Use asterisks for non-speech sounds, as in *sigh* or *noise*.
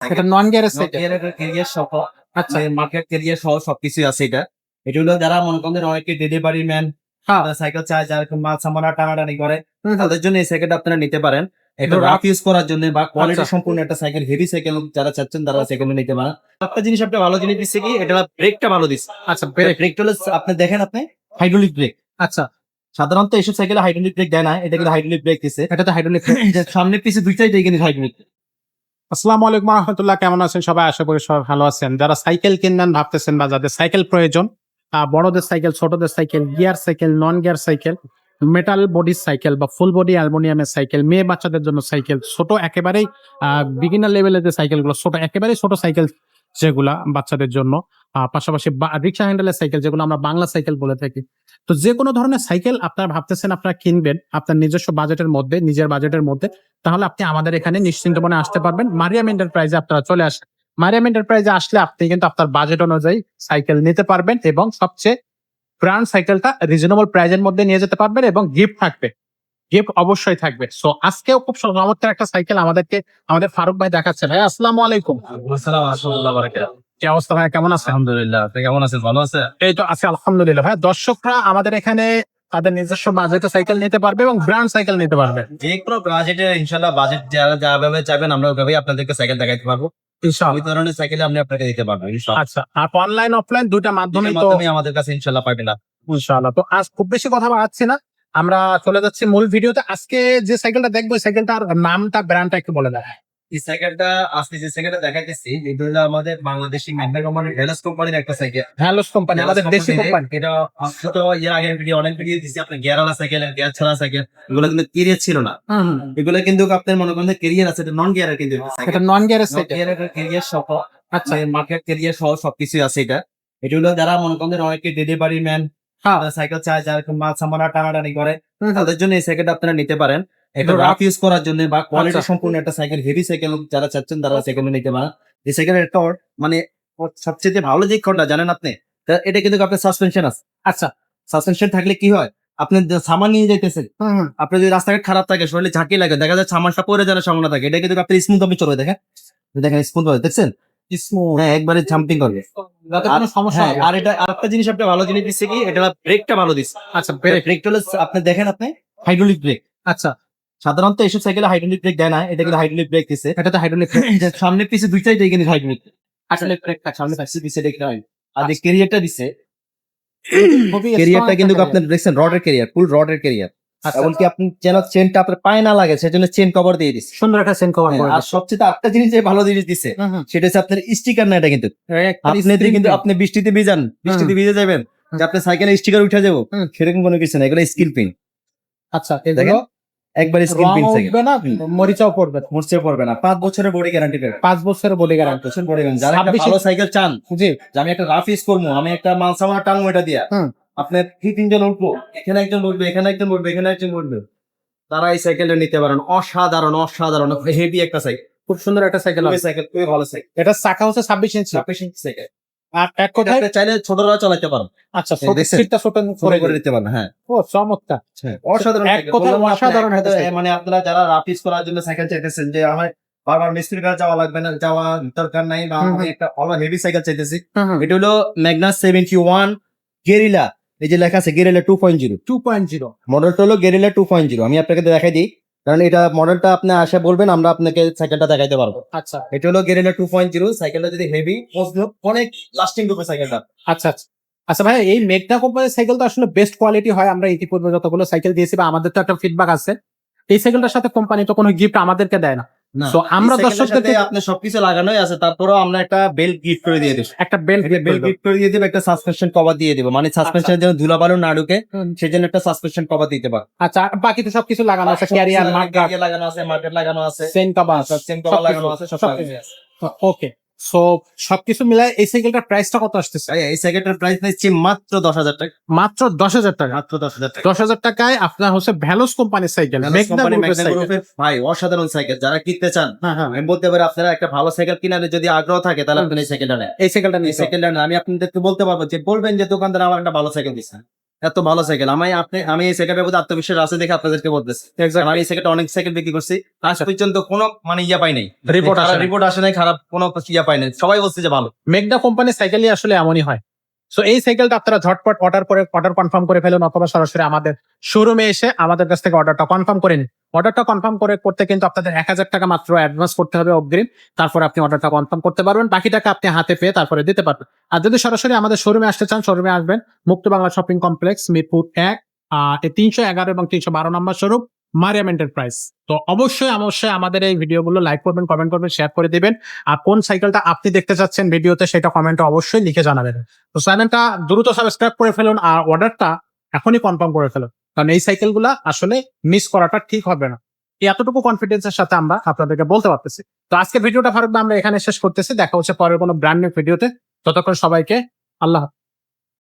এটা নন ক্যারিয়ার সহ আচ্ছা। মার্কেট সহ সবকিছু আছে এটা। এটা হলো যারা মনে করেন অনেকে ডেলিভারি ম্যান হ্যাঁ। সাইকেল চায় যারা একটু মাল সামানা টানাটানি করে তাদের জন্য এই সাইকেলটা আপনারা নিতে পারেন। এটা এটা রাফ ইউজ করার জন্য বা কোয়ালিটি আচ্ছা। সম্পূর্ণ একটা সাইকেল হেভি সাইকেল যারা চাচ্ছেন তারা সাইকেল নিতে পারেন। একটা জিনিস আপনি ভালো জিনিস দিচ্ছে কি এটা ব্রেকটা ভালো দিচ্ছে। আচ্ছা ব্রেক ব্রেকটা হলো আপনি দেখেন আপনি হাইড্রোলিক ব্রেক আচ্ছা। সাধারণত এইসব সাইকেলে হাইড্রোলিক ব্রেক দেয় না *laughs* এটা কিন্তু হাইড্রোলিক ব্রেক দিচ্ছে এটা তো হাইড্রোলিক সামনে পিছে দুইটাই হাইড্রোলিক আসসালামু আলাইকুম রহমতুল্লাহ কেমন আছেন সবাই? আশা করি সবাই ভালো আছেন। যারা সাইকেল কিনবেন ভাবতেছেন বা যাদের সাইকেল প্রয়োজন বড়দের সাইকেল, ছোটদের cycle, gear cycle non gear cycle metal body cycle বা ফুল বডি অ্যালমোনিয়ামের সাইকেল, মেয়ে বাচ্চাদের জন্য সাইকেল, ছোট একেবারেই বিগিনার লেভেলের যে সাইকেলগুলো, ছোট, একেবারেই ছোট সাইকেল যেগুলা বাচ্চাদের জন্য। পাশাপাশি রিক্সা হ্যান্ডেলের সাইকেল যেগুলো আমরা বাংলা সাইকেল বলে থাকি। তো যে কোনো ধরনের সাইকেল আপনারা ভাবতেছেন আপনারা কিনবেন, আপনার নিজস্ব বাজেটের মধ্যে, নিজের বাজেটের মধ্যে, তাহলে আপনি আমাদের এখানে নিশ্চিন্ত মনে আসতে পারবেন। মারিয়াম এন্টারপ্রাইজে আপনারা চলে আসেন। মারিয়াম এন্টারপ্রাইজে আসলে আপনি কিন্তু আপনার বাজেট অনুযায়ী সাইকেল নিতে পারবেন এবং সবচেয়ে ব্র্যান্ড সাইকেলটা রিজনেবল প্রাইজের মধ্যে নিয়ে যেতে পারবেন এবং গিফট থাকবে। গিফট অবশ্যই থাকবে। সো আজকেও খুব চমৎকার একটা সাইকেল আমাদেরকে আমাদের ফারুক ভাই দেখাচ্ছে। ভাই আসসালামু আলাইকুম। কি অবস্থা ভাই কেমন আছেন? আলহামদুলিল্লাহ আপনি কেমন আছেন? ভালো আছেন? এই তো আছে আলহামদুলিল্লাহ। ভাই দর্শকরা আমাদের এখানে তাদের নিজস্ব বাজেটে সাইকেল নিতে পারবে এবং ব্র্যান্ড সাইকেল নিতে পারবে। যে কোনো বাজেটে ইনশাল্লাহ বাজেট যারা যাভাবে চাইবেন আমরা ওইভাবেই আপনাদেরকে সাইকেল পারব। ওই ধরনের সাইকেল আপনি আপনাকে দিতে পারব ইনশাআল্লাহ। আচ্ছা আর অনলাইন অফলাইন দুইটা মাধ্যমে তো আমাদের কাছে ইনশাল্লাহ পাবেন। না ইনশাআল্লাহ। তো আজ খুব বেশি কথা বাড়াচ্ছি না। আমরা চলে যাচ্ছি মূল ভিডিওতে। আজকে যে সাইকেলটা দেখব সাইকেলটার নামটা ব্র্যান্ডটা একটু বলে দেয়। এই সাইকেলটা আজকে যে সাইকেলটা দেখাইতেছি এটা হলো আমাদের বাংলাদেশি ম্যাগনা কোম্পানির ভেলাস কোম্পানির একটা সাইকেল হ্যালোস কোম্পানি আমাদের দেশি কোম্পানি এটা ছোট ইয়ে আগে ভিডিও অনেক ভিডিও দিচ্ছি আপনার গিয়ারওয়ালা সাইকেল গিয়ার ছাড়া সাইকেল এগুলো কিন্তু কেরিয়ার ছিল না। এগুলো কিন্তু আপনার মনে করেন কেরিয়ার আছে এটা নন গিয়ারের কিন্তু এটা নন গ্যারেজ সাইকেল কেরিয়ার সহ আচ্ছা। মার্কেট কেরিয়ার সহ সবকিছু আছে এটা। এটা হলো যারা মনে করেন অনেকে ডেলিভারি ম্যান সাইকেল চায় যারা মাল সামানা টানাটানি করে তাদের জন্য এই সাইকেলটা আপনারা নিতে পারেন। এটা রাফ ইউজ করার জন্য বা কোয়ালিটি আচ্ছা। সম্পূর্ণ একটা সাইকেল হেভি সাইকেল যারা চাচ্ছেন তারা সাইকেল নিতে পারেন। এই সাইকেলের একটা মানে সবচেয়ে ভালো যে কোনটা জানেন আপনি? এটা কিন্তু আপনার সাসপেনশন আছে। আচ্ছা। সাসপেনশন থাকলে কি হয়? আপনি সামান নিয়ে যাইতেছেন আপনি যদি রাস্তাঘাট খারাপ থাকে শরীরে ঝাঁকি লাগে দেখা যায় সামানটা পরে যাওয়ার সম্ভাবনা থাকে এটা কিন্তু আপনি স্মুথ আপনি চলবে দেখেন। দেখেন স্মুথ দেখছেন? হ্যাঁ একবারে জাম্পিং করবে। যাতে কোনো সমস্যা হ্যাঁ হবে আর এটা আরেকটা জিনিস আপনি ভালো জিনিস দিচ্ছে কি এটা ব্রেকটা ভালো দিচ্ছে। আচ্ছা ব্রেক ব্রেকটা হলো আপনি দেখেন আপনি হাইড্রোলিক ব্রেক আচ্ছা। সাধারণত এইসব সাইকেলে হাইড্রোলিক ব্রেক দেয় না এটা কিন্তু হাইড্রোলিক ব্রেক দিচ্ছে। এটা তো হাইড্রোলিক সামনে পিছে দুইটাই দিয়ে কিন্তু হাইড্রোলিক আসলে সামনে পিছে পিছে দেখতে হয় আর যে খুবই কেরিয়ারটা কিন্তু আপনার দেখছেন রডের কেরিয়ার ফুল রডের কেরিয়ার আচ্ছা, এমনকি আপনি যেন চেনটা আপনার পায়ে না লাগে সেজন্য চেন কভার দিয়ে দিচ্ছে সুন্দর একটা সেন কভার আর সবচেয়ে আরেকটা জিনিস যে ভালো জিনিস হুম। সেটা হচ্ছে আপনার স্টিকার না এটা কিন্তু আপনি যদি string কিন্তু আপনি বৃষ্টিতে ভিজান বৃষ্টিতে ভিজে যাবেন যে আপনার সাইকেলে স্টিকার উঠে যাব সেরকম কোনো কিছু না এগুলো স্কিল পিন আচ্ছা দেখেন একবার স্কিল পিন উঠবে না মরিচাও পড়বে না। মরচে পড়বে না পাঁচ বছরের বডি গ্যারান্টি পাবে পাঁচ বছরের বডি গ্যারান্টি বছর বডি গ্যারান্টি যারা একটা ভালো সাইকেল চান জি। যে আমি একটা রাফ ইউজ করব আমি একটা মাল সামানা টানবো এটা দিয়া। আপনার কি তিনজন উঠবো? এখানে একজন উঠবে এখানে একজন উঠবে এখানে একজন উঠবে তারা এই সাইকেলটা নিতে পারেন। অসাধারণ অসাধারণ হেভি একটা সাইকেল খুব সুন্দর একটা সাইকেল সাইকেল খুবই ভালো সাইকেল এটা চাকা হচ্ছে ছাব্বিশ ইঞ্চি ছাব্বিশ ইঞ্চি সাইকেল আর এক কথায় চাইলে ছোটরা চালাতে আচ্ছা সিটটা ছোট করে করে করে দিতে পারেন হ্যাঁ। ও চমৎকার। অসাধারণ এক কথায় অসাধারণ আপনার একটা একটা- সাইকেল। মানে আপনারা যারা রাফ ইউজ করার জন্য সাইকেল চাইতেছেন যে আমার বারবার মিস্ত্রির কাছে যাওয়া লাগবে না যাওয়া দরকার নাই বা আমি একটা ভালো হেভি সাইকেল চাইতেছি এটা হলো ম্যাগনাস সেভেন্টি ওয়ান গেরিলা এই যে লেখা আছে Gorilla two point zero two point zero মডেলটা হলো গেরিলা টু পয়েন্ট জিরো আমি আপনাকে দেখাই দিই। কারণ এটা মডেলটা আপনি আসে বলবেন আমরা আপনাকে সাইকেলটা দেখাইতে পারব। আচ্ছা। এটা হলো গেরিলা টু পয়েন্ট জিরো সাইকেলটা যদি হেভি অনেক লাস্টিং করবে সাইকেলটা আচ্ছা আচ্ছা। আচ্ছা ভাই এই মেঘনা কোম্পানির সাইকেল তো আসলে বেস্ট কোয়ালিটি হয়। আমরা ইতিপূর্বে যতগুলো সাইকেল দিয়েছি বা আমাদের তো একটা ফিডব্যাক আছে। এই সাইকেলটার সাথে কোম্পানি তো কোনো গিফট আমাদেরকে দেয় না। না আমরা দর্শকদেরকে- আপনি সবকিছু লাগানোই আছে তারপরেও আমরা একটা বেল্ট গিফট করে দিয়ে দিচ্ছি একটা বেল্ট বেল্ট গিফট করে দিয়ে দেবো একটা সাসপেনশন কভার দিয়ে দেবো। মানে সাসপেনশন যেন ধুলাবালু না ঢুকে সেজন্য একটা সাসপেনশন কভার দিতে পারো। আচ্ছা বাকি তো সবকিছু লাগানো আছে ক্যারিয়ার মার্কেট লাগানো আছে মার্কেট লাগানো আছে। সেন কভার চেন কভার লাগানো আছে সব। ওকে সো সবকিছু মিলায় এই সাইকেলটার প্রাইসটা কত আসতেছে? এই- সাইকেলটার প্রাইস নিচ্ছি মাত্র দশ হাজার টাকা। মাত্র দশ হাজার টাকা। মাত্র দশ হাজার টাকা। দশ হাজার টাকায় আপনার হচ্ছে ভ্যালোস কোম্পানির সাইকেল ভাই অসাধারণ সাইকেল যারা কিনতে চান হ্যাঁ হ্যাঁ। আমি বলতে পারি আপনারা একটা ভালো সাইকেল কিনারে যদি আগ্রহ থাকে তাহলে আপনি এই সাইকেলটা নেন। এই সাইকেলটা নিয়ে সাইকেলটা আমি আপনাদেরকে বলতে পারব যে বলবেন যে দোকানদার আমার একটা ভালো সাইকেল দিচ্ছে। এত ভালো সাইকেল আমি আপনি আমি এই সাইকেলের প্রতি আত্মবিশ্বাস আছে দেখে আপনাদেরকে বলতেছি। আমি এই সাইকেলটা অনেক সাইকেল বিক্রি করছি। আজ পর্যন্ত কোনো মানে ইয়া পাই নাই। রিপোর্ট আসে নাই। রিপোর্ট আসে নাই খারাপ কোনো ইয়া পাই নাই। সবাই বলছে যে ভালো। মেঘনা কোম্পানির সাইকেলই আসলে এমনই হয়। সো এই সাইকেলটা আপনারা ঝটপট অর্ডার করে অর্ডার কনফার্ম করে ফেলুন অথবা সরাসরি আমাদের শোরুমে এসে আমাদের কাছ থেকে অর্ডারটা কনফার্ম করে নিন। অর্ডারটা কনফার্ম করে করতে কিন্তু আপনাদের এক হাজার টাকা মাত্র অ্যাডভান্স করতে হবে অগ্রিম। তারপর আপনি অর্ডারটা কনফার্ম করতে পারবেন। বাকি টাকা আপনি হাতে পেয়ে তারপরে দিতে পারবেন। আর যদি সরাসরি আমাদের শোরুমে আসতে চান শোরুমে আসবেন। মুক্ত বাংলা শপিং কমপ্লেক্স মিরপুর এক তিনশো এগারো এবং তিনশো বারো নম্বর শোরুম মারিয়াম এন্টারপ্রাইজ তো অবশ্যই অবশ্যই আমাদের এই ভিডিওগুলো লাইক করবেন কমেন্ট করবেন শেয়ার করে দেবেন। আর কোন সাইকেলটা আপনি দেখতে চাচ্ছেন ভিডিওতে সেটা কমেন্টে অবশ্যই লিখে জানাবেন। তো চ্যানেলটা দ্রুত সাবস্ক্রাইব করে ফেলুন আর অর্ডারটা এখনই কনফার্ম করে ফেলুন। কারণ এই সাইকেলগুলা আসলে মিস করাটা ঠিক হবে না। এতটুকু কনফিডেন্সের সাথে আমরা আপনাদেরকে বলতে পারতেছি। তো আজকে ভিডিওটা ভারত আমরা এখানে শেষ করতেছি। দেখা হচ্ছে পরের কোনো ব্র্যান্ড নিউ ভিডিওতে ততক্ষণ সবাইকে আল্লাহ।